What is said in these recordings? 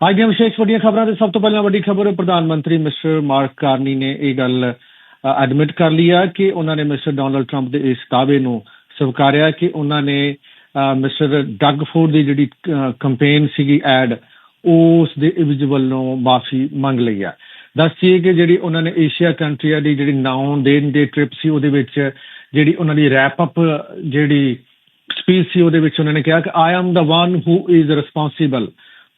ਅੱਜ ਦੀਆਂ ਵਿਸ਼ੇਸ਼ ਵੱਡੀਆਂ ਖਬਰਾਂ ਦੇ ਸਭ ਤੋਂ ਪਹਿਲਾਂ ਵੱਡੀ ਖਬਰ, ਪ੍ਰਧਾਨ ਮੰਤਰੀ ਮਿਸਟਰ ਮਾਰਕ ਕਾਰਨੀ ਨੇ ਇਹ ਗੱਲ ਐਡਮਿਟ ਕਰ ਲਿਆ ਕਿ ਉਹਨਾਂ ਨੇ ਮਿਸਟਰ ਡੋਨਲਡ ਟਰੰਪ ਦੇ ਇਸ ਦਾਅਵੇ ਨੂੰ ਸਵੀਕਾਰਿਆ ਕਿ ਉਹਨਾਂ ਨੇ ਮਿਸਟਰ ਡੱਗ ਫੋਰਡ ਦੀ ਜਿਹੜੀ ਕੈਂਪੇਨ ਸੀਗੀ ਐਡ ਉਸ ਦੇ ਇੰਡੀਵਿਜੂਅਲ ਨੂੰ ਮਾਫੀ ਮੰਗ ਲਈ ਆ। ਦੱਸੀਏ ਕਿ ਜਿਹੜੀ ਉਹਨਾਂ ਨੇ ਏਸ਼ੀਆ ਕੰਟਰੀਆਂ ਦੀ ਜਿਹੜੀ ਨਾਉਨ ਦੇਨ ਦੇ ਟ੍ਰਿਪ ਸੀ, ਉਹਦੇ ਵਿੱਚ ਜਿਹੜੀ ਉਹਨਾਂ ਦੀ ਰੈਪ ਅਪ ਜਿਹੜੀ ਸਪੀਚ ਸੀ, ਉਹਦੇ ਵਿੱਚ ਉਹਨਾਂ ਨੇ ਕਿਹਾ ਕਿ I am the one who is responsible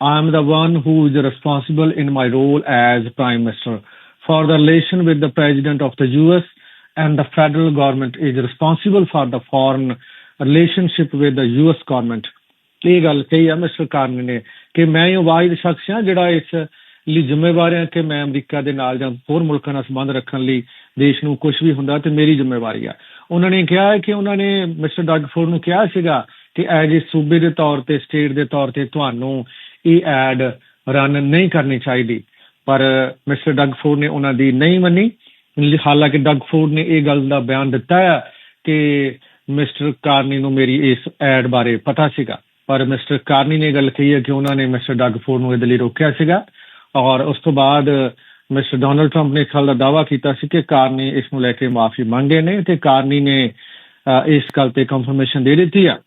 I am the one who is responsible in my role as Prime Minister for the relation with the President of the US and the federal government is responsible for the foreign relationship with the US government. ਇਹ ਗੱਲ ਕਹੀ ਆ mister ਕਾਰਨ ਨੇ ਕਿ ਮੈਂ ਹੀ ਵਾਹਿਦ ਸ਼ਖਸ ਹਾਂ ਜਿਹੜਾ ਇਸ ਲਈ ਜ਼ਿੰਮੇਵਾਰ ਹਾਂ ਕਿ ਮੈਂ ਅਮਰੀਕਾ ਦੇ ਨਾਲ ਜਾਂ ਹੋਰ ਮੁਲਕਾਂ ਨਾਲ ਸੰਬੰਧ ਰੱਖਣ ਲਈ ਦੇਸ਼ ਨੂੰ ਕੁਝ ਵੀ ਹੁੰਦਾ ਤੇ ਮੇਰੀ ਜ਼ਿੰਮੇਵਾਰੀ ਆ ਉਹਨਾਂ ਨੇ ਕਿਹਾ ਕਿ ਉਹਨਾਂ ਨੇ ਮਿਸਟਰ ਡੱਗ ਫੋਰਡ ਨੂੰ ਕਿਹਾ ਸੀਗਾ ਕਿ ਐਜ ਏ ਸੂਬੇ ਦੇ ਤੌਰ ਤੇ ਸਟੇਟ ਦੇ ਤੌਰ ਤੇ ਤੁਹਾਨੂੰ ਇਹ ਐਡ ਰਨ ਨਹੀਂ ਕਰਨੀ ਚਾਹੀਦੀ। ਪਰ ਮਿਸਟਰ ਡੱਗ ਫੋਰਡ ਨੇ ਉਹਨਾਂ ਦੀ ਨਹੀਂ ਮੰਨੀ। ਹਾਲਾਂਕਿ ਡੱਗ ਫੋਰਡ ਨੇ ਇਹ ਗੱਲ ਦਾ ਬਿਆਨ ਦਿੱਤਾ ਹੈ ਕਿ ਮਿਸਟਰ ਕਾਰਨੀ ਨੂੰ ਮੇਰੀ ਇਸ ਐਡ ਬਾਰੇ ਪਤਾ ਸੀਗਾ। ਪਰ ਮਿਸਟਰ ਕਾਰਨੀ ਨੇ ਗੱਲ ਕਹੀ ਹੈ ਕਿ ਉਹਨਾਂ ਨੇ ਮਿਸਟਰ ਡੱਗ ਫੋਰਡ ਨੂੰ ਇਹਦੇ ਲਈ ਰੋਕਿਆ ਸੀਗਾ। ਔਰ ਉਸ ਤੋਂ ਬਾਅਦ ਮਿਸਟਰ ਡੋਨਲਡ ਟਰੰਪ ਨੇ ਇਸ ਗੱਲ ਦਾ ਦਾਅਵਾ ਕੀਤਾ ਸੀ ਕਿ ਕਾਰਨੀ ਇਸ ਨੂੰ ਲੈ ਕੇ ਮਾਫੀ ਮੰਗੇ ਨੇ ਤੇ ਕਾਰਨੀ ਨੇ ਇਸ ਗੱਲ ਤੇ ਕਨਫਰਮੇਸ਼ਨ ਦੇ ਦਿੱਤੀ ਆ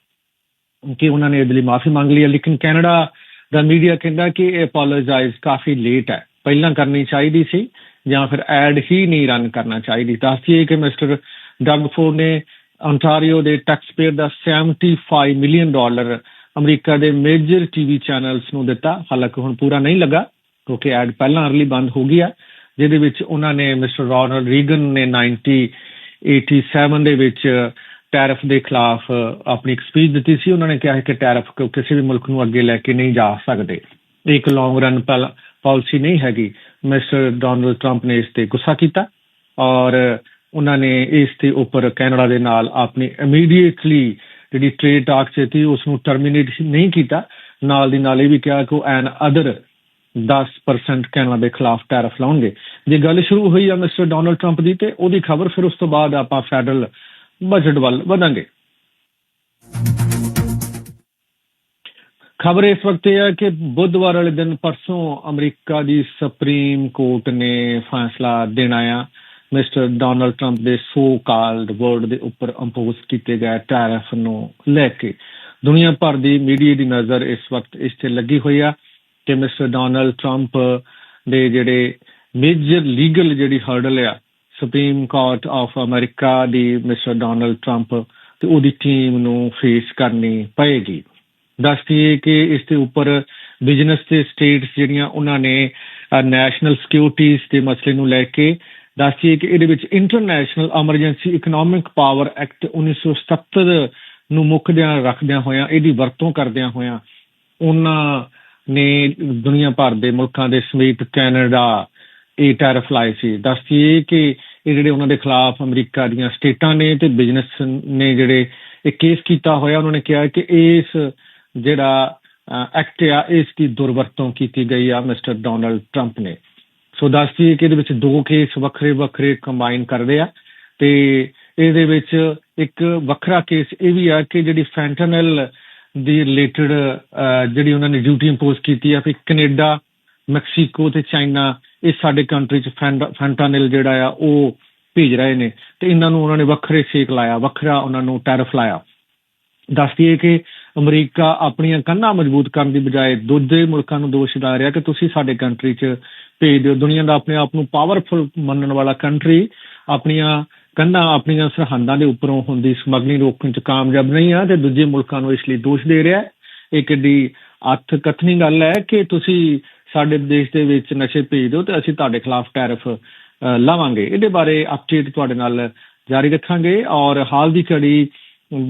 ਕਿ ਉਹਨਾਂ ਨੇ ਇਹਦੇ ਲਈ ਮਾਫੀ ਮੰਗ ਲਈ ਹੈ ਲੇਕਿਨ ਕੈਨੇਡਾ ਦਾ ਮੀਡੀਆ ਕਹਿੰਦਾ ਕਿ ਇਹ ਅਪੋਲੋਜਾਈਜ਼ ਕਾਫੀ ਲੇਟ ਹੈ। ਪਹਿਲਾਂ ਕਰਨੀ ਚਾਹੀਦੀ ਸੀ ਜਾਂ ਫਿਰ ਐਡ ਹੀ ਨਹੀਂ ਰਨ ਕਰਨਾ ਚਾਹੀਦੀ। ਦੱਸਦੀਏ ਕਿ ਮਿਸਟਰ ਡੱਗ ਫੋਰ ਨੇ ontario ਦੇ ਟੈਕਸਪੇਅਰ ਦਾ 75 ਮਿਲੀਅਨ ਡਾਲਰ ਅਮਰੀਕਾ ਦੇ ਮੇਜਰ ਟੀਵੀ ਚੈਨਲਸ ਨੂੰ ਦਿੱਤਾ। ਹਾਲਾਂਕਿ ਹੁਣ ਪੂਰਾ ਨਹੀਂ ਲੱਗਾ, ਕਿਉਂਕਿ ਐਡ ਪਹਿਲਾਂ ਅਰਲੀ ਬੰਦ ਹੋ ਗਿਆ ਜਿਹਦੇ ਵਿੱਚ ਉਹਨਾਂ ਨੇ ਮਿਸਟਰ ਰੋਨਲਡ ਰੀਗਨ ਨੇ 1987 ਦੇ ਵਿੱਚ ਟੈਰਿਫ ਦੇ ਖਿਲਾਫ ਆਪਣੀ ਇੱਕ ਸਪੀਚ ਦਿੱਤੀ ਸੀ, ਉਹਨਾਂ ਨੇ ਕਿਹਾ ਕਿ ਟੈਰਿਫ ਕਿਸੇ ਵੀ ਮੁਲਕ ਨੂੰ ਅੱਗੇ ਲੈ ਕੇ ਨਹੀਂ ਜਾ ਸਕਦੇ। ਇੱਕ ਲੌਂਗ ਰਨ ਪਾਲਿਸੀ ਨਹੀਂ ਹੈਗੀ। ਮਿਸਟਰ ਡੋਨਲਡ ਟਰੰਪ ਨੇ ਇਸ ਤੇ ਗੁੱਸਾ ਕੀਤਾ ਔਰ ਉਹਨਾਂ ਨੇ ਇਸ ਤੇ ਉੱਪਰ ਕੈਨੇਡਾ ਦੇ ਨਾਲ ਆਪਣੀ ਇਮੀਡੀਏਟਲੀ ਜਿਹੜੀ ਟ੍ਰੇਡ ਟਾਕ ਸੀ ਉਸ ਨੂੰ ਟਰਮੀਨੇਟ ਨਹੀਂ ਕੀਤਾ। ਨਾਲ ਦੀ ਨਾਲ ਇਹ ਵੀ ਕਿਹਾ ਕਿ ਉਹ ਐਨ ਅਦਰ 10% ਕੈਨੇਡਾ ਦੇ ਖਿਲਾਫ ਟੈਰਿਫ ਲਾਉਣਗੇ। ਜੇ ਗੱਲ ਸ਼ੁਰੂ ਹੋਈ ਆ ਮਿਸਟਰ ਡੋਨਲਡ ਟਰੰਪ ਦੀ, ਤੇ ਉਹਦੀ ਖਬਰ ਫਿਰ ਉਸ ਤੋਂ ਬਾਅਦ ਆਪਾਂ ਫੈਡਰਲ ਬਜਟ ਵੱਲ ਵਧਾਂਗੇ। ਖਬਰ ਇਸ ਵਕਤ ਇਹ ਹੈ ਕਿ ਬੁੱਧਵਾਰ ਵਾਲੇ ਦਿਨ ਪਰਸੋਂ ਅਮਰੀਕਾ ਦੀ ਸੁਪਰੀਮ ਕੋਰਟ ਨੇ ਫੈਸਲਾ ਦੇਣਾ ਆ ਮਿਸਟਰ ਡੋਨਲਡ ਟਰੰਪ ਦੇ ਸੋ ਕਾਲਡ ਵਰਡ ਦੇ ਉੱਪਰ ਇੰਪੋਜ਼ ਕੀਤੇ ਗਏ ਟੈਰਿਫ ਨੂੰ ਲੈ ਕੇ। ਦੁਨੀਆ ਭਰ ਦੀ ਮੀਡੀਆ ਦੀ ਨਜ਼ਰ ਇਸ ਵਕਤ ਇਸ ਤੇ ਲੱਗੀ ਹੋਈ ਆ ਕਿ ਮਿਸਟਰ ਡੋਨਲਡ ਟਰੰਪ ਦੇ ਜਿਹੜੇ ਮੇਜਰ ਲੀਗਲ ਜਿਹੜੀ ਹਰਡਲ ਆ ਸੁਪਰੀਮ ਕੋਰਟ ਆਫ ਅਮਰੀਕਾ ਦੀ ਮਿਸਟਰ ਡੋਨਲਡ ਟਰੰਪ ਤੇ ਉਹਦੀ ਟੀਮ ਨੂੰ ਫੇਸ ਕਰਨੀ ਪਏਗੀ। ਦੱਸਦੀਏ ਕਿ ਇਸ ਦੇ ਉੱਪਰ ਬਿਜ਼ਨਸ ਤੇ ਸਟੇਟਸ ਜਿਹੜੀਆਂ ਉਹਨਾਂ ਨੇ ਨੈਸ਼ਨਲ ਸਿਕਿਉਰਿਟੀਜ਼ ਦੇ ਮਸਲੇ ਨੂੰ ਲੈ ਕੇ ਦੱਸਦੀਏ ਕਿ ਇਹਦੇ ਵਿੱਚ international emergency economic power act 1977 ਨੂੰ ਮੁੱਖ ਧਿਆਨ ਰੱਖਦਿਆਂ ਹੋਇਆਂ, ਇਹਦੀ ਵਰਤੋਂ ਕਰਦਿਆਂ ਹੋਇਆਂ, ਉਹਨਾਂ ਨੇ ਦੁਨੀਆ ਭਰ ਦੇ ਮੁਲਕਾਂ ਦੇ ਸਮੇਤ ਕੈਨੇਡਾ ਇਹ ਟੈਰਿਫ ਲਾਏ ਸੀ। ਦੱਸਦੀਏ ਕਿ ਇਹ ਜਿਹੜੇ ਉਹਨਾਂ ਦੇ ਖਿਲਾਫ ਅਮਰੀਕਾ ਦੀਆਂ ਸਟੇਟਾਂ ਨੇ ਤੇ ਬਿਜ਼ਨਸ ਨੇ ਜਿਹੜੇ ਇਹ ਕੇਸ ਕੀਤਾ ਹੋਇਆ, ਉਹਨਾਂ ਨੇ ਕਿਹਾ ਕਿ ਇਸ ਜਿਹੜਾ ਐਕਟ ਆ, ਇਸ ਦੀ ਦੁਰਵਰਤੋਂ ਕੀਤੀ ਗਈ ਆ ਮਿਸਟਰ ਡੋਨਲਡ ਟਰੰਪ ਨੇ। ਸੋ ਦੱਸਦੀ ਕਿ ਇਹਦੇ ਵਿੱਚ ਦੋ ਕੇਸ ਵੱਖਰੇ ਵੱਖਰੇ ਕੰਬਾਈਨ ਕਰਦੇ ਆ ਤੇ ਇਹਦੇ ਵਿੱਚ ਇੱਕ ਵੱਖਰਾ ਕੇਸ ਇਹ ਵੀ ਆ ਕਿ ਜਿਹੜੀ ਫੈਂਟਨਲ ਦੀ ਰਿਲੇਟਡ ਜਿਹੜੀ ਉਹਨਾਂ ਨੇ ਡਿਊਟੀ ਇੰਪੋਜ਼ ਕੀਤੀ ਆ ਕਿ ਕੈਨੇਡਾ, ਮੈਕਸੀਕੋ ਤੇ ਚਾਈਨਾ ਇਹ ਸਾਡੇ ਕੰਟਰੀ ਚ ਫੈਂਟਨਲ ਜਿਹੜਾ ਆ, ਉਹ ਭੇਜ ਰਹੇ ਨੇ। ਤੇ ਇਹਨਾਂ ਨੂੰ ਉਹਨਾਂ ਨੇ ਵੱਖਰੇ ਸੇਕ ਲਾਇਆ, ਵੱਖਰਾ ਉਹਨਾਂ ਨੂੰ ਟੈਰਿਫ ਲਾਇਆ। ਦੱਸਦੀ ਹੈ ਕਿ ਅਮਰੀਕਾ ਆਪਣੀਆਂ ਕੰਨਾਂ ਮਜ਼ਬੂਤ ਕਰਨ ਦੀ ਬਜਾਏ ਦੂਜੇ ਮੁਲਕਾਂ ਨੂੰ ਦੋਸ਼ ਦਾ ਰਿਹਾ ਕਿ ਤੁਸੀਂ ਸਾਡੇ ਕੰਟਰੀ 'ਚ ਭੇਜ ਦਿਓ। ਦੁਨੀਆ ਦਾ ਆਪਣੇ ਆਪ ਨੂੰ ਪਾਵਰਫੁਲ ਮੰਨਣ ਵਾਲਾ ਕੰਟਰੀ ਆਪਣੀਆਂ ਕੰਨਾਂ, ਆਪਣੀਆਂ ਸਰਹੱਦਾਂ ਦੇ ਉੱਪਰੋਂ ਹੁੰਦੀ ਸਮਗਲਿੰਗ ਰੋਕਣ 'ਚ ਕਾਮਯਾਬ ਨਹੀਂ ਆ ਤੇ ਦੂਜੇ ਮੁਲਕਾਂ ਨੂੰ ਇਸ ਲਈ ਦੋਸ਼ ਦੇ ਰਿਹਾ ਹੈ। ਇਹ ਕਿੱਡੀ ਅੱਥ ਕਥਨੀ ਗੱਲ ਹੈ ਕਿ ਤੁਸੀਂ ਸਾਡੇ ਦੇਸ਼ ਦੇ ਵਿੱਚ ਨਸ਼ੇ ਭੇਜ ਦਿਓ ਤੇ ਅਸੀਂ ਤੁਹਾਡੇ ਖਿਲਾਫ ਟੈਰਿਫ ਲਾਵਾਂਗੇ। ਇਹਦੇ ਬਾਰੇ ਅਪਡੇਟ ਤੁਹਾਡੇ ਨਾਲ ਜਾਰੀ ਰੱਖਾਂਗੇ ਔਰ ਹਾਲ ਦੀ ਘੜੀ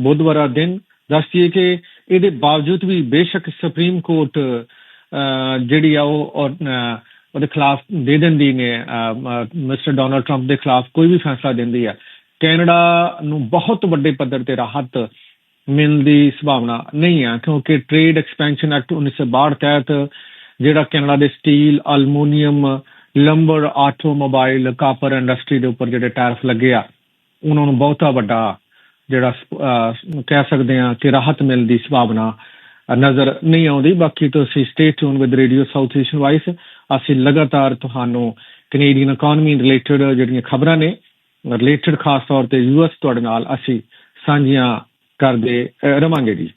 ਬੁੱਧਵਾਰ ਦਿਨ ਦੱਸਦੀਏ ਕਿ ਇਹਦੇ ਬਾਵਜੂਦ ਵੀ ਬੇਸ਼ੱਕ ਸੁਪਰੀਮ ਕੋਰਟ ਜਿਹੜੀ ਆ ਉਹ ਉਹਦੇ ਖਿਲਾਫ ਦੇ ਦਿੰਦੀ ਨੇ ਮਿਸਟਰ ਡੋਨਲਡ ਟਰੰਪ ਦੇ ਖਿਲਾਫ ਕੋਈ ਵੀ ਫੈਸਲਾ ਦਿੰਦੀ ਆ। ਕੈਨੇਡਾ ਨੂੰ ਬਹੁਤ ਵੱਡੇ ਪੱਧਰ ਤੇ ਰਾਹਤ ਮਿਲਣ ਦੀ ਸੰਭਾਵਨਾ ਨਹੀਂ ਆ, ਕਿਉਂਕਿ ਟ੍ਰੇਡ ਐਕਸਪੈਂਸ਼ਨ ਐਕਟ 1962 ਤਹਿਤ ਜਿਹੜਾ ਕੈਨੇਡਾ ਦੇ steel, aluminium lumber automobile, copper industry ਦੇ ਉੱਪਰ ਜਿਹੜੇ ਟੈਰਿਫ ਲੱਗੇ ਆ, ਉਹਨਾਂ ਨੂੰ ਬਹੁਤਾ ਵੱਡਾ ਜਿਹੜਾ ਕਹਿ ਸਕਦੇ ਆ ਕਿ ਰਾਹਤ ਮਿਲਣ ਦੀ ਸੰਭਾਵਨਾ ਨਜ਼ਰ ਨਹੀਂ ਆਉਂਦੀ। ਬਾਕੀ ਤੁਸੀਂ stay tune with radio South Asian voice ਅਸੀਂ ਲਗਾਤਾਰ ਤੁਹਾਨੂੰ ਕੈਨੇਡੀਅਨ ਇਕਨੋਮੀ ਰਿਲੇਟਡ ਜਿਹੜੀਆਂ ਖਬਰਾਂ ਨੇ ਰਿਲੇਟਡ ਖਾਸ ਤੌਰ ਤੇ ਯੂਐਸ ਤੁਹਾਡੇ ਨਾਲ ਅਸੀਂ ਸਾਂਝੀਆਂ ਕਰਦੇ ਰਵਾਂਗੇ ਜੀ।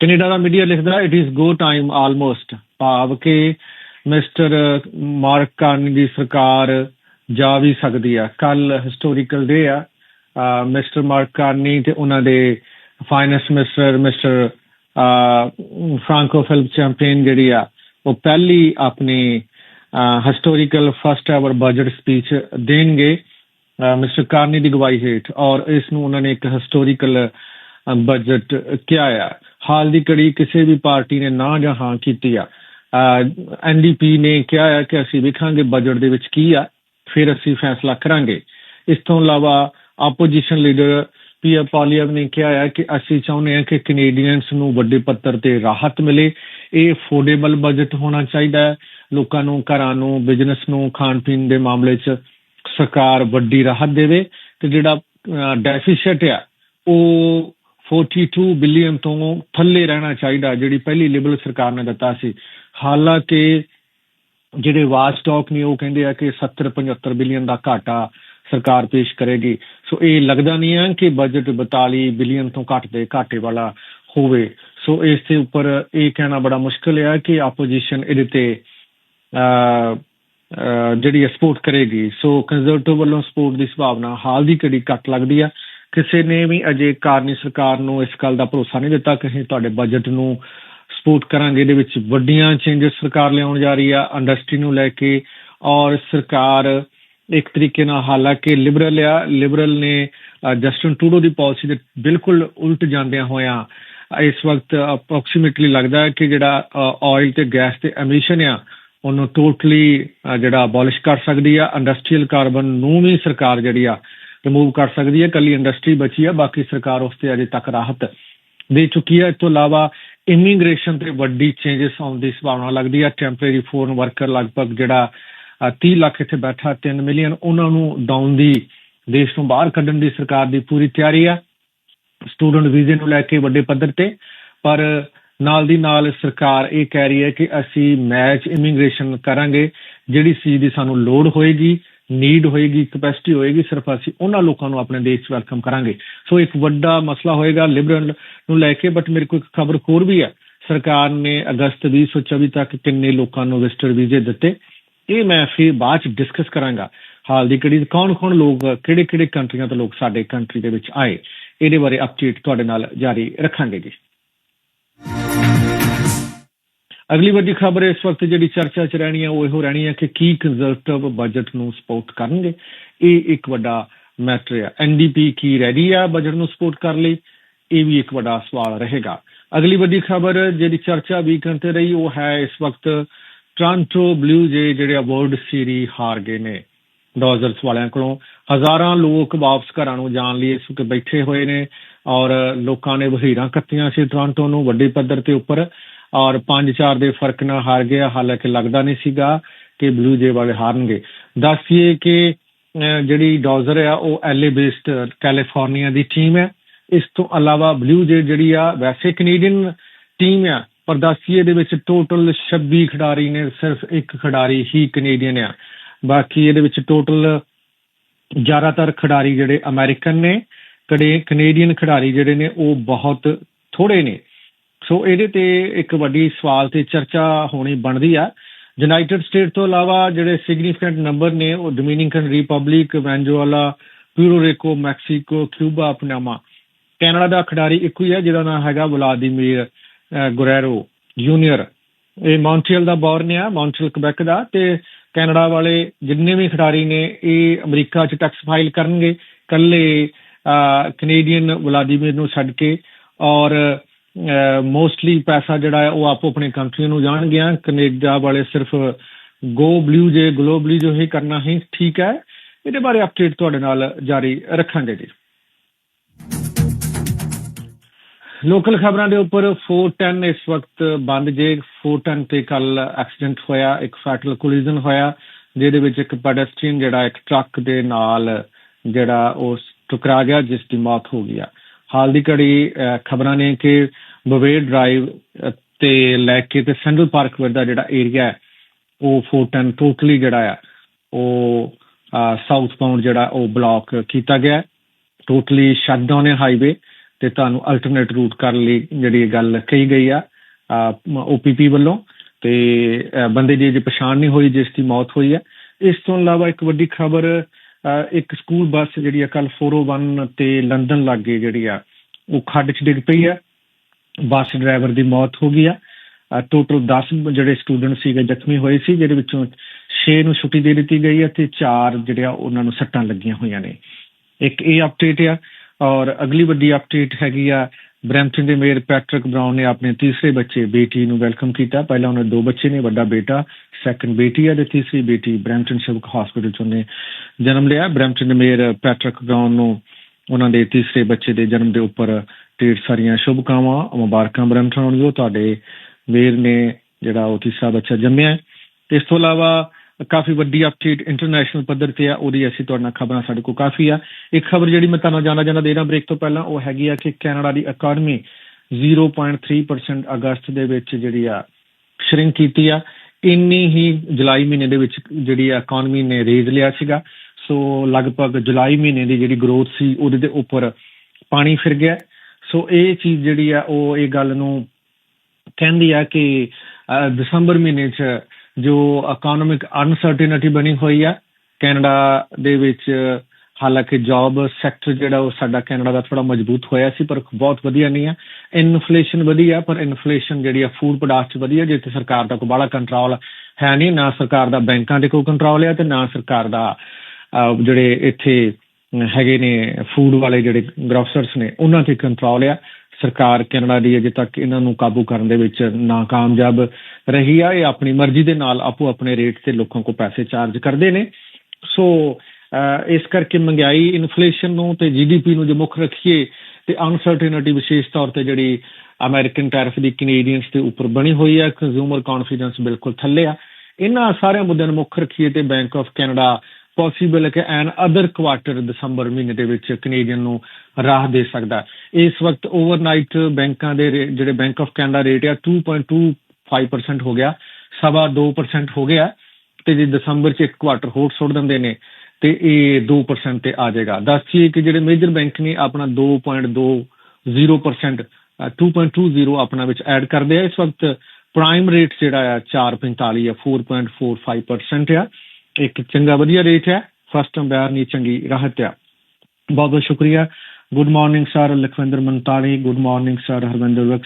ਕੈਨੇਡਾ ਦਾ ਮੀਡੀਆ ਲਿਖਦਾ it is go time almost ਭਾਵ ਕਿ ਮਿਸਟਰ ਮਾਰਕ ਕਾਰਨੀ ਦੀ ਸਰਕਾਰ ਜਾ ਵੀ ਸਕਦੀ ਆ। ਕੱਲ ਹਿਸਟੋਰੀਕਲ ਡੇ ਆ ਮਿਸਟਰ ਮਾਰਕ ਕਾਰਨੀ ਤੇ ਉਹਨਾਂ ਦੇ finance minister mister Francois Philippe Champagne ਜਿਹੜੀ ਆ, ਉਹ ਪਹਿਲੀ ਆਪਣੀ historical first ever budget speech ਦੇਣਗੇ ਮਿਸਟਰ ਕਾਰਨੀ ਦੀ ਗਵਾਹੀ ਹੇਠ। ਔਰ ਇਸ ਨੂੰ ਉਹਨਾਂ ਨੇ ਇੱਕ ਹਿਸਟੋਰੀਕਲ ਬਜਟ ਕਿਹਾ ਆ? ਹਾਲ ਦੀ ਕੜੀ ਕਿਸੇ ਵੀ ਪਾਰਟੀ ਨੇ ਨਾ ਜਾਂ ਹਾਂ ਕੀਤੀ ਆ। ਐਨਡੀਪੀ ਨੇ ਕਿਹਾ ਆ ਕਿ ਅਸੀਂ ਵੇਖਾਂਗੇ ਬਜਟ ਦੇ ਵਿੱਚ ਕੀ ਆ, ਫਿਰ ਅਸੀਂ ਫੈਸਲਾ ਕਰਾਂਗੇ। ਇਸ ਤੋਂ ਇਲਾਵਾ ਆਪੋਜੀਸ਼ਨ ਲੀਡਰ ਪੀਆ ਪਾਲੀਅਰ ਨੇ ਕਿਹਾ ਹੈ ਕਿ ਅਸੀਂ ਚਾਹੁੰਦੇ ਹਾਂ ਕਿ ਕੈਨੇਡੀਅਨਸ ਨੂੰ ਵੱਡੇ ਪੱਧਰ ਤੇ ਰਾਹਤ ਮਿਲੇ। ਇਹ ਅਫੋਰਡੇਬਲ ਬਜਟ ਹੋਣਾ ਚਾਹੀਦਾ ਹੈ। ਲੋਕਾਂ ਨੂੰ, ਘਰਾਂ ਨੂੰ ਬਿਜ਼ਨਸ ਨੂੰ ਖਾਣ ਪੀਣ ਦੇ ਮਾਮਲੇ 'ਚ ਸਰਕਾਰ ਵੱਡੀ ਰਾਹਤ ਦੇਵੇ ਤੇ ਜਿਹੜਾ ਡੈਫੀਸਿਟ ਆ, ਉਹ 42 ਬਿਲੀਅਨ ਤੋਂ ਥੱਲੇ ਰਹਿਣਾ ਚਾਹੀਦਾ ਜਿਹੜੀ ਪਹਿਲੀ ਲਿਬਰਲ ਸਰਕਾਰ ਨੇ ਦਿੱਤਾ ਸੀ। ਹਾਲਾਂਕਿ ਜਿਹੜੇ ਵਾਰ ਨੇ ਉਹ ਕਹਿੰਦੇ ਆ ਕਿ 70 75 ਬਿਲੀਅਨ ਦਾ ਘਾਟਾ ਸਰਕਾਰ ਪੇਸ਼ ਕਰੇਗੀ। ਸੋ ਇਹ ਲੱਗਦਾ ਨਹੀਂ ਹੈ ਕਿ ਬਜਟ 42 ਬਿਲੀਅਨ ਤੋਂ ਘੱਟ ਦੇ ਘਾਟੇ ਵਾਲਾ ਹੋਵੇ। ਸੋ ਇਸ ਦੇ ਉੱਪਰ ਇਹ ਕਹਿਣਾ ਬੜਾ ਮੁਸ਼ਕਲ ਹੈ ਕਿ ਆਪੋਜੀਸ਼ਨ ਇਹਦੇ ਤੇ ਅਹ, ਅਹ, ਜਿਹੜੀ ਸਪੋਰਟ ਕਰੇਗੀ। ਸੋ ਕੰਜ਼ਰਵੇਟਿਵ ਵੱਲੋਂ ਸਪੋਰਟ ਦੀ ਸੰਭਾਵਨਾ ਹਾਲ ਦੀ ਘੜੀ ਘੱਟ ਲੱਗਦੀ ਆ। ਕਿਸੇ ਨੇ ਵੀ ਅਜੇ ਕਾਰਨੀ ਸਰਕਾਰ ਨੂੰ ਇਸ ਗੱਲ ਦਾ ਭਰੋਸਾ ਨਹੀਂ ਦਿੱਤਾ ਕਿ ਅਸੀਂ ਤੁਹਾਡੇ ਬਜਟ ਨੂੰ ਸਪੋਰਟ ਕਰਾਂਗੇ ਇਹਦੇ ਵਿੱਚ ਵੱਡੀਆਂ ਚੇਂਜਸ ਸਰਕਾਰ ਲਿਆਉਣ ਜਾ ਰਹੀ ਆ ਇੰਡਸਟਰੀ ਨੂੰ ਲੈ ਕੇ ਔਰ ਸਰਕਾਰ ਇੱਕ ਤਰੀਕੇ ਨਾਲ ਹਾਲਾਂਕਿ ਲਿਬਰਲ ਆ ਲਿਬਰਲ ਨੇ ਅ, ਜਸਟਨ ਟਰੂਡੋ ਦੀ ਪਾਲਿਸੀ ਦੇ ਬਿਲਕੁਲ ਉਲਟ ਜਾਂਦਿਆਂ ਹੋਇਆਂ ਇਸ ਵਕਤ ਅਪਰੋਕਸੀਮੇਟਲੀ ਲੱਗਦਾ ਹੈ ਕਿ ਜਿਹੜਾ ਆਇਲ ਤੇ ਗੈਸ ਤੇ ਐਮਿਸ਼ਨ ਆ ਉਹਨੂੰ ਟੋਟਲੀ ਜਿਹੜਾ ਅਬੋਲਿਸ਼ ਕਰ ਸਕਦੀ ਆ ਇੰਡਸਟਰੀਅਲ ਕਾਰਬਨ ਨੂੰ ਵੀ ਸਰਕਾਰ ਜਿਹੜੀ ਆ ਰਿਮੂਵ ਕਰ ਸਕਦੀ ਹੈ। ਕੱਲੀ ਇੰਡਸਟਰੀ ਬਚੀ ਹੈ, ਬਾਕੀ ਸਰਕਾਰ ਉਸ ਤੇ ਅਜੇ ਤੱਕ ਰਾਹਤ ਦੇ ਚੁੱਕੀ ਹੈ। ਇਸ ਤੋਂ ਇਲਾਵਾ ਇਮੀਗ੍ਰੇਸ਼ਨ ਤੇ ਵੱਡੀ ਚੇਂਜਸ ਆਉਣ ਦੀ ਸੰਭਾਵਨਾ ਲੱਗਦੀ ਹੈ। ਟੈਂਪਰੇਰੀ ਫੋਰਨ ਵਰਕਰ ਲਗਭਗ ਜਿਹੜਾ 30 ਲੱਖ ਇੱਥੇ ਬੈਠਾ 3 ਮਿਲੀਅਨ ਉਹਨਾਂ ਨੂੰ ਡਾਊਨ ਦੀ ਦੇਸ਼ ਤੋਂ ਬਾਹਰ ਕੱਢਣ ਦੀ ਸਰਕਾਰ ਦੀ ਪੂਰੀ ਤਿਆਰੀ ਆ ਸਟੂਡੈਂਟ ਵੀਜ਼ੇ ਨੂੰ ਲੈ ਕੇ ਵੱਡੇ ਪੱਧਰ ਤੇ, ਪਰ ਨਾਲ ਦੀ ਨਾਲ ਸਰਕਾਰ ਇਹ ਕਹਿ ਰਹੀ ਹੈ ਕਿ ਅਸੀਂ ਮੈਚ ਇਮੀਗ੍ਰੇਸ਼ਨ ਕਰਾਂਗੇ। ਜਿਹੜੀ ਚੀਜ਼ ਦੀ ਸਾਨੂੰ ਲੋੜ ਹੋਏਗੀ ਨੀਡ ਹੋਏਗੀ ਕਪੈਸਿਟੀ ਹੋਏਗੀ, ਸਿਰਫ ਅਸੀਂ ਉਹਨਾਂ ਲੋਕਾਂ ਨੂੰ ਆਪਣੇ ਦੇਸ਼ 'ਚ ਵੈਲਕਮ ਕਰਾਂਗੇ। ਸੋ ਇੱਕ ਵੱਡਾ ਮਸਲਾ ਹੋਏਗਾ ਲਿਬਰਲ ਨੂੰ ਲੈ ਕੇ ਬਟ ਮੇਰੇ ਕੋਲ ਇੱਕ ਖਬਰ ਹੋਰ ਵੀ ਹੈ। ਸਰਕਾਰ ਨੇ ਅਗਸਤ 2024 ਤੱਕ ਕਿੰਨੇ ਲੋਕਾਂ ਨੂੰ ਵਿਜ਼ਟਰ ਵੀਜ਼ੇ ਦਿੱਤੇ? ਇਹ ਮੈਂ ਫਿਰ ਬਾਅਦ ਚ ਡਿਸਕਸ ਕਰਾਂਗਾ। ਹਾਲ ਦੀ ਕੜੀ ਕੌਣ ਕੌਣ ਲੋਕ ਕਿਹੜੇ ਕਿਹੜੇ ਕੰਟਰੀਆਂ ਤੋਂ ਲੋਕ ਸਾਡੇ ਕੰਟਰੀ ਦੇ ਵਿੱਚ ਆਏ? ਇਹਦੇ ਬਾਰੇ ਅਪਡੇਟ ਤੁਹਾਡੇ ਨਾਲ ਜਾਰੀ ਰੱਖਾਂਗੇ ਜੀ। ਅਗਲੀ ਵੱਡੀ ਖਬਰ ਇਸ ਵਕਤ ਜਿਹੜੀ ਚਰਚਾ 'ਚ ਰਹਿਣੀ ਹੈ ਉਹ ਇਹੋ ਰਹਿਣੀ ਹੈ ਕਿ ਕੀ ਕੰਜ਼ਰਵੇਟਿਵ ਬਜਟ ਨੂੰ ਸਪੋਰਟ ਕਰਨਗੇ। ਇਹ ਇੱਕ ਵੱਡਾ ਮੈਟਰ ਹੈ ਐਨਡੀਪੀ ਕੀ ਰੈਡੀ ਆ ਬਜਟ ਨੂੰ ਸਪੋਰਟ ਕਰਨ ਲਈ? ਇਹ ਵੀ ਇੱਕ ਵੱਡਾ ਸਵਾਲ ਰਹੇਗਾ। ਅਗਲੀ ਵੱਡੀ ਖਬਰ ਜਿਹੜੀ ਚਰਚਾ ਵੀ ਕਰਤੇ ਰਹੀ, ਉਹ ਹੈ ਇਸ ਵਕਤ ਟ੍ਰਾਂਟੋ ਬਲੂ ਜੇ ਜਿਹੜੇ ਵਰਲਡ ਸੀਰੀ ਹਾਰ ਗਏ ਨੇ ਡੋਜ਼ਰਸ ਵਾਲਿਆਂ ਕੋਲੋਂ। ਹਜ਼ਾਰਾਂ ਲੋਕ ਵਾਪਸ ਘਰਾਂ ਨੂੰ ਜਾਣ ਲਈ ਇਸ ਵਕਤ ਬੈਠੇ ਹੋਏ ਨੇ ਔਰ ਲੋਕਾਂ ਨੇ ਵਹੀਰਾਂ ਕੱਤੀਆਂ ਸੀ ਟ੍ਰਾਂਟੋ ਨੂੰ ਵੱਡੇ ਪੱਧਰ ਤੇ ਉੱਪਰ। ਔਰ 5-4 ਦੇ ਫ਼ਰਕ ਨਾਲ ਹਾਰ ਗਿਆ। ਹਾਲਾਂਕਿ ਲੱਗਦਾ ਨਹੀਂ ਸੀਗਾ ਕਿ ਬਲੂ ਜੇ ਵਾਲੇ ਹਾਰਨਗੇ। ਦੱਸੀਏ ਕਿ ਜਿਹੜੀ ਡੋਜ਼ਰ ਆ, ਉਹ ਐਲਏ ਬੇਸਡ ਕੈਲੀਫੋਰਨੀਆ ਦੀ ਟੀਮ ਹੈ। ਇਸ ਤੋਂ ਇਲਾਵਾ ਬਲੂ ਜੇ ਜਿਹੜੀ ਆ, ਵੈਸੇ ਕੈਨੇਡੀਅਨ ਟੀਮ ਆ, ਪਰ ਦੱਸੀਏ ਦੇ ਵਿੱਚ ਟੋਟਲ 26 ਖਿਡਾਰੀ ਨੇ, ਸਿਰਫ ਇੱਕ ਖਿਡਾਰੀ ਹੀ ਕੈਨੇਡੀਅਨ ਆ। ਬਾਕੀ ਇਹਦੇ ਵਿੱਚ ਟੋਟਲ ਜ਼ਿਆਦਾਤਰ ਖਿਡਾਰੀ ਜਿਹੜੇ ਅਮਰੀਕਨ ਨੇ, ਕੜੇ ਕੈਨੇਡੀਅਨ ਖਿਡਾਰੀ ਜਿਹੜੇ ਨੇ, ਉਹ ਬਹੁਤ ਥੋੜੇ ਨੇ। ਸੋ ਇਹਦੇ ਤੇ ਇੱਕ ਵੱਡੀ ਸਵਾਲ ਤੇ ਚਰਚਾ ਹੋਣੀ ਬਣਦੀ ਆ। ਯੂਨਾਈਟਿਡ ਸਟੇਟ ਤੋਂ ਇਲਾਵਾ ਜਿਹੜੇ ਸਿਗਨੀਫੀਕੈਂਟ ਨੰਬਰ ਨੇ ਉਹ Dominican Republic Venezuela Puerto Rico Mexico Cuba Panama Canada ਦਾ ਖਿਡਾਰੀ ਇੱਕੋ ਹੀ ਹੈ ਜਿਹਦਾ ਨਾਮ ਹੈਗਾ ਵਲਾਦੀਮੀਰ ਅਹ, ਗੁਰੈਰੋ ਜੂਨੀਅਰ ਇਹ ਮੌਂਟਰੀਅਲ ਦਾ ਬੌਰਨ ਆ ਮੌਂਟਰੀਅਲ ਕਬੈਕ ਦਾ। ਤੇ ਕੈਨੇਡਾ ਵਾਲੇ ਜਿੰਨੇ ਵੀ ਖਿਡਾਰੀ ਨੇ ਇਹ ਅਮਰੀਕਾ 'ਚ ਟੈਕਸ ਫਾਈਲ ਕਰਨਗੇ। ਕੱਲੇ ਕੈਨੇਡੀਅਨ ਵਲਾਦੀਮੀਰ ਨੂੰ ਛੱਡ ਕੇ ਔਰ ਮੋਸਟਲੀ ਪੈਸਾ ਜਿਹੜਾ ਹੈ ਉਹ ਆਪੋ ਆਪਣੇ ਕੰਟਰੀ ਨੂੰ ਜਾਣਗੇ ਕੈਨੇਡਾ ਵਾਲੇ ਸਿਰਫ ਗੋ ਬਲੂ ਜੇ ਗਲੋਬਲੀ ਜੋ ਇਹ ਕਰਨਾ ਹੈ ਠੀਕ ਹੈ। ਇਹਦੇ ਬਾਰੇ ਅਪਡੇਟ ਤੁਹਾਡੇ ਨਾਲ ਜਾਰੀ ਰੱਖਾਂਗੇ ਜੀ। ਲੋਕਲ ਖਬਰਾਂ ਦੇ ਉੱਪਰ 410 ਇਸ ਵਕਤ ਬੰਦ ਜੇ। 410 ਤੇ ਕੱਲ ਐਕਸੀਡੈਂਟ ਹੋਇਆ, ਇੱਕ ਫੈਟਲ ਕੋਲੀਜਨ ਹੋਇਆ, ਜਿਹਦੇ ਵਿੱਚ ਇੱਕ ਪੈਡਸਟਰੀਅਨ ਜਿਹੜਾ ਇੱਕ ਟਰੱਕ ਦੇ ਨਾਲ ਜਿਹੜਾ ਉਹ ਟਕਰਾ ਗਿਆ, ਜਿਸ ਦੀ ਮੌਤ ਹੋ ਗਈ ਹਾਲ ਦੀ ਘੜੀ ਖਬਰਾਂ ਨੇ ਕਿ ਬਵੇਰ ਡਰਾਈਵ ਅ, ਤੇ ਲੈ ਕੇ ਤੇ ਸੈਂਟਰਲ ਪਾਰਕ ਦਾ ਜਿਹੜਾ ਏਰੀਆ ਹੈ ਉਹ 410 ਟੋਟਲੀ ਜਿਹੜਾ ਆ ਉਹ ਸਾਊਥ ਬਾਉਂਡ ਜਿਹੜਾ ਉਹ ਬਲੌਕ ਕੀਤਾ ਗਿਆ ਟੋਟਲੀ ਸ਼ਟਡਾਊਨ ਹੈ ਹਾਈਵੇ ਤੇ ਤੁਹਾਨੂੰ ਅਲਟਰਨੇਟ ਰੂਟ ਕਰਨ ਲਈ ਜਿਹੜੀ ਗੱਲ ਕਹੀ ਗਈ ਆ ਓਪੀਪੀ ਵੱਲੋਂ। ਤੇ ਬੰਦੇ ਦੀ ਜੇ ਪਛਾਣ ਨਹੀਂ ਹੋਈ ਜਿਸ ਦੀ ਮੌਤ ਹੋਈ ਹੈ। ਇਸ ਤੋਂ ਇਲਾਵਾ ਇੱਕ ਵੱਡੀ ਖਬਰ ਇੱਕ ਸਕੂਲ ਬੱਸ ਜਿਹੜੀ ਆ ਕੱਲ 401 ਤੇ ਲੰਡਨ ਲੱਗੇ ਜਿਹੜੀ ਆ ਉਹ ਖੱਡ 'ਚ ਡਿੱਗ ਪਈ ਆ ਬੱਸ ਡਰਾਈਵਰ ਦੀ ਮੌਤ ਹੋ ਗਈ ਆ। ਟੋਟਲ 10 ਜਿਹੜੇ ਸਟੂਡੈਂਟ ਸੀਗੇ ਜ਼ਖਮੀ ਹੋਏ ਸੀ, ਜਿਹਦੇ ਵਿੱਚੋਂ 6 ਨੂੰ ਛੁੱਟੀ ਦੇ ਦਿੱਤੀ ਗਈ ਹੈ ਤੇ 4 ਜਿਹੜੇ ਆ ਉਹਨਾਂ ਨੂੰ ਸੱਟਾਂ ਲੱਗੀਆਂ ਹੋਈਆਂ ਨੇ। ਇੱਕ ਇਹ ਅਪਡੇਟ ਆ ਔਰ ਅਗਲੀ ਵੱਡੀ ਅਪਡੇਟ ਹੈਗੀ ਆ ਬ੍ਰੈਂਪਟਨ ਦੇ ਮੇਅਰ ਪੈਟਰਿਕ ਬ੍ਰਾਊਨ ਨੇ ਆਪਣੇ ਤੀਸਰੇ ਬੱਚੇ, ਬੇਟੀ ਨੂੰ ਵੈਲਕਮ ਕੀਤਾ। ਪਹਿਲਾਂ ਉਹਨਾਂ ਦੇ ਦੋ ਬੱਚੇ ਨੇ, ਵੱਡਾ ਬੇਟਾ ਸੈਕੰਡ ਬੇਟੀ ਹੈ ਤੇ ਤੀਸਰੀ ਬੇਟੀ ਬ੍ਰੈਂਪਟਨ ਸਿਵਕ ਹਸਪੀਟਲ ਚ ਉਹਨੇ ਜਨਮ ਲਿਆ। ਬ੍ਰੈਂਪਟਨ ਦੇ ਮੇਅਰ ਪੈਟਰਿਕ ਬ੍ਰਾਊਨ ਨੂੰ ਉਹਨਾਂ ਦੇ ਤੀਸਰੇ ਬੱਚੇ ਦੇ ਜਨਮ ਦੇ ਉੱਪਰ ਢੇਰ ਸਾਰੀਆਂ ਸ਼ੁਭਕਾਮਨਾਵਾਂ ਮੁਬਾਰਕਾਂ ਬ੍ਰੈਂਪਟਨ ਨੂੰ ਤੁਹਾਡੇ ਵੀਰ ਨੇ ਜਿਹੜਾ ਉਹ ਤੀਸਰਾ ਅੱਛਾ ਜੰਮਿਆ ਹੈ। ਇਸ ਤੋਂ ਇਲਾਵਾ ਕਾਫੀ ਵੱਡੀ ਅਪਡੇਟ ਇੰਟਰਨੈਸ਼ਨਲ ਪੱਧਰ ਤੇ ਆ, ਉਹਦੀ ਅਸੀਂ ਤੁਹਾਡੇ ਨਾਲ ਖਬਰਾਂ ਸਾਡੇ ਕੋਲ ਕਾਫੀ ਆ। ਇੱਕ ਖਬਰ ਜਿਹੜੀ ਮੈਂ ਤੁਹਾਨੂੰ ਜਾਣਾ ਜਾਣਾ ਦੇ ਰਿਹਾ ਬ੍ਰੇਕ ਤੋਂ ਪਹਿਲਾਂ, ਉਹ ਹੈਗੀ ਆ ਕਿ ਕੈਨੇਡਾ ਦੀ ਇਕਨੋਮੀ 0.3% ਅਗਸਤ ਦੇ ਵਿੱਚ ਜਿਹੜੀ ਆ ਸ਼ਰਿੰਕ ਕੀਤੀ ਆ। ਇੰਨੀ ਹੀ ਜੁਲਾਈ ਮਹੀਨੇ ਦੇ ਵਿੱਚ ਜਿਹੜੀ ਆ ਇਕਨੋਮੀ ਨੇ ਰੇਜ਼ ਲਿਆ ਸੀਗਾ। ਸੋ ਲਗਭਗ ਜੁਲਾਈ ਮਹੀਨੇ ਦੀ ਜਿਹੜੀ ਗਰੋਥ ਸੀ, ਉਹਦੇ ਦੇ ਉੱਪਰ ਪਾਣੀ ਫਿਰ ਗਿਆ। ਸੋ ਇਹ ਚੀਜ਼ ਜਿਹੜੀ ਆ, ਉਹ ਇਹ ਗੱਲ ਨੂੰ ਕਹਿੰਦੀ ਆ ਕਿ ਦਸੰਬਰ ਮਹੀਨੇ 'ਚ ਜੋ ਇਕਨੋਮਿਕ ਅਨਸਰਟੇਨਟੀ ਬਣੀ ਹੋਈ ਆ, ਕੈਨੇਡਾ ਦੇ ਵਿੱਚ, ਹਾਲਾਂਕਿ ਜੌਬ ਸੈਕਟਰ ਜਿਹੜਾ ਉਹ ਸਾਡਾ ਕੈਨੇਡਾ ਦਾ ਥੋੜਾ ਮਜ਼ਬੂਤ ਹੋਇਆ ਸੀ, ਪਰ ਬਹੁਤ ਵਧੀਆ ਨਹੀਂ ਆ। ਇਨਫਲੇਸ਼ਨ ਵਧੀ ਆ ਪਰ ਇਨਫਲੇਸ਼ਨ ਜਿਹੜੀ ਆ ਫੂਡ ਪ੍ਰੋਡਕਟ 'ਚ ਵਧੀ ਆ ਜਿੱਥੇ ਸਰਕਾਰ ਦਾ ਕੋਈ ਬੜਾ ਕੰਟਰੋਲ ਹੈ ਨਹੀਂ, ਨਾ ਸਰਕਾਰ ਦਾ ਬੈਂਕਾਂ ਦੇ ਕੋਈ ਕੰਟਰੋਲ ਆ ਤੇ ਨਾ ਸਰਕਾਰ ਦਾ ਜਿਹੜੇ ਇੱਥੇ ਹੈਗੇ ਨੇ ਫੂਡ ਵਾਲੇ ਜਿਹੜੇ ਗਰੋਸਰਸ ਨੇ, ਉਹਨਾਂ ਤੇ ਕੰਟਰੋਲ ਆ। ਸਰਕਾਰ ਕੈਨੇਡਾ ਦੀ ਅਜੇ ਤੱਕ ਇਹਨਾਂ ਨੂੰ ਕਾਬੂ ਕਰਨ ਦੇ ਵਿੱਚ ਨਾਕਾਮਯਾਬ ਰਹੀ ਆ। ਇਹ ਆਪਣੀ ਮਰਜ਼ੀ ਦੇ ਨਾਲ ਆਪੋ ਆਪਣੇ ਰੇਟ ਤੇ ਲੋਕਾਂ ਕੋ ਪੈਸੇ ਚਾਰਜ ਕਰਦੇ ਨੇ। ਸੋ ਇਸ ਕਰਕੇ ਮਹਿੰਗਾਈ ਇਨਫਲੇਸ਼ਨ ਨੂੰ ਤੇ ਜੀਡੀਪੀ ਨੂੰ ਜੇ ਮੁੱਖ ਰੱਖੀਏ ਤੇ ਅਨਸਰਟੇਨਟੀ ਵਿਸ਼ੇਸ਼ ਤੌਰ ਤੇ ਜਿਹੜੀ ਅਮਰੀਕਨ ਟੈਰਿਫ ਦੀ ਕੈਨੇਡੀਅਨਸ ਦੇ ਉੱਪਰ ਬਣੀ ਹੋਈ ਆ। ਕੰਜ਼ਿਊਮਰ ਕੌਨਫੀਡੈਂਸ ਬਿਲਕੁਲ ਥੱਲੇ ਆ। ਇਹਨਾਂ ਸਾਰਿਆਂ ਮੁੱਦਿਆਂ ਨੂੰ ਮੁੱਖ ਰੱਖੀਏ ਤੇ ਬੈਂਕ ਆਫ ਕੈਨੇਡਾ ਪੋਸੀਬਲ ਹੈ ਕਿ ਐਨ ਅਦਰ ਕੁਆਟਰ ਦਸੰਬਰ ਮਹੀਨੇ ਦੇ ਵਿੱਚ ਕੈਨੇਡੀਅਨ ਨੂੰ ਰਾਹ ਦੇ ਸਕਦਾ ਇਸ ਵਕਤ ਓਵਰਨਾਈਟ ਬੈਂਕਾਂ ਦੇ ਜਿਹੜੇ ਬੈਂਕ ਆਫ ਕੈਨੇਡਾ ਰੇਟ ਆ 2.25% ਹੋ ਗਿਆ ਸਵਾ 2% ਹੋ ਗਿਆ ਤੇ ਜੇ ਦਸੰਬਰ ਚ ਇੱਕ ਕੁਆਟਰ ਹੋਰ ਸੁੱਟ ਦਿੰਦੇ ਨੇ ਤੇ ਇਹ 2% ਤੇ ਆ ਜਾਏਗਾ। ਦੱਸੀਏ ਕਿ ਜਿਹੜੇ ਮੇਜਰ ਬੈਂਕ ਨੇ ਆਪਣਾ 2.20% ਅ, 2.20 ਆਪਣਾ ਵਿੱਚ ਐਡ ਕਰਦੇ ਆ। ਇਸ ਵਕਤ ਪ੍ਰਾਈਮ ਰੇਟ ਜਿਹੜਾ ਆ 4.45 ਆ 4.45% ਆ। ਇੱਕ ਚੰਗਾ ਵਧੀਆ ਰੇਟ ਹੈ। ਫਸਟ ਅੰਬੈਰ ਨਹੀਂ ਚੰਗੀ ਰਾਹਤ ਹੈ ਬਹੁਤ ਬਹੁਤ ਸ਼ੁਕਰੀਆ। Good morning sir Lakhwinder Mantali good morning sir Harvinder ਵਕ